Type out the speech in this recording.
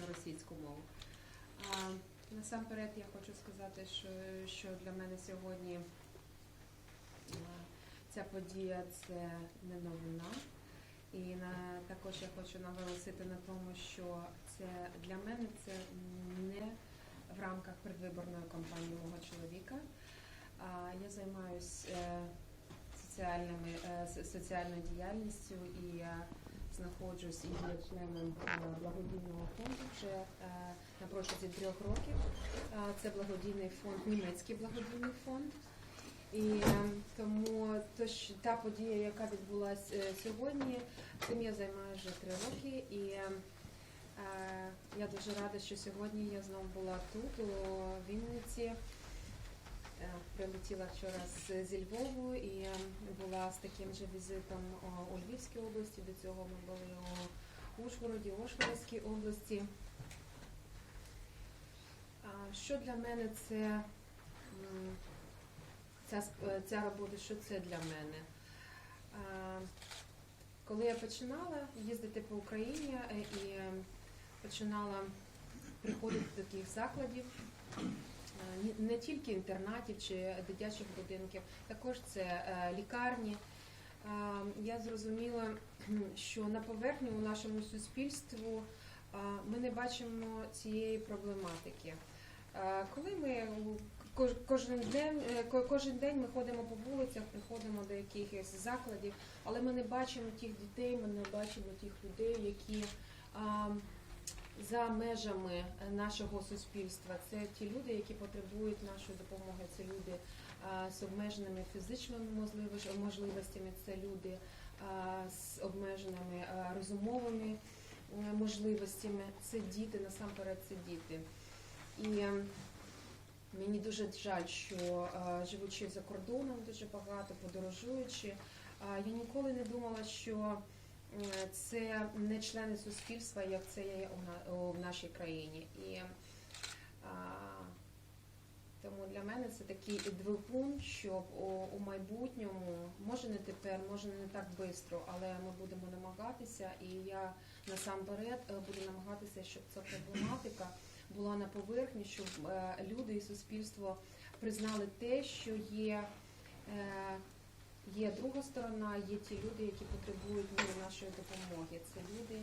на російську мову. А, насамперед я хочу сказати, що, що для мене сьогодні ця подія це не новина. І на, також я хочу наголосити на тому, що це для мене це не в рамках предвиборної кампанії мого чоловіка. А, я займаюся е, со- соціальною діяльністю і знаходжусь і є членом е, благодійного фонду вже е, на протязі трьох років. Е, Це благодійний фонд, німецький благодійний фонд. І тому то, що- та подія, яка відбулася сьогодні, цим я займаюся вже три роки. І я дуже рада, що сьогодні я знову була тут, у Вінниці. Прилетіла вчора зі Львову і е, була з таким же візитом у Львівській області. До цього ми були у Ужгороді, Ужгородській області. Що для мене це ця, е, ця робота, що це для мене? Коли я починала їздити по Україні е, і е, починала приходити до таких закладів, не тільки інтернатів чи дитячих будинків, також це е, лікарні. Е, Я зрозуміла, що на поверхні у нашому суспільству е, ми не бачимо цієї проблематики. Е, Коли ми кожен день, е, кожен день ми ходимо по вулицях, приходимо до якихось закладів, але ми не бачимо тих дітей, ми не бачимо тих людей, які за межами нашого суспільства. Це ті люди, які потребують нашої допомоги. Це люди з обмеженими фізичними можливостями, це люди з обмеженими розумовими е, можливостями. Це діти, насамперед, це діти. І е, мені дуже жаль, що живучи за кордоном дуже багато, подорожуючи, я ніколи не думала, що це не члени суспільства, як це є в нашій країні. І е, тому для мене це такий двигун, щоб у, у майбутньому, може не тепер, може не так швидко, але ми будемо намагатися, і я насамперед е, буду намагатися, щоб ця проблематика була на поверхні, щоб е, люди і суспільство признали те, що є, е, є друга сторона, є ті люди, які потребують нашої допомоги. Це люди.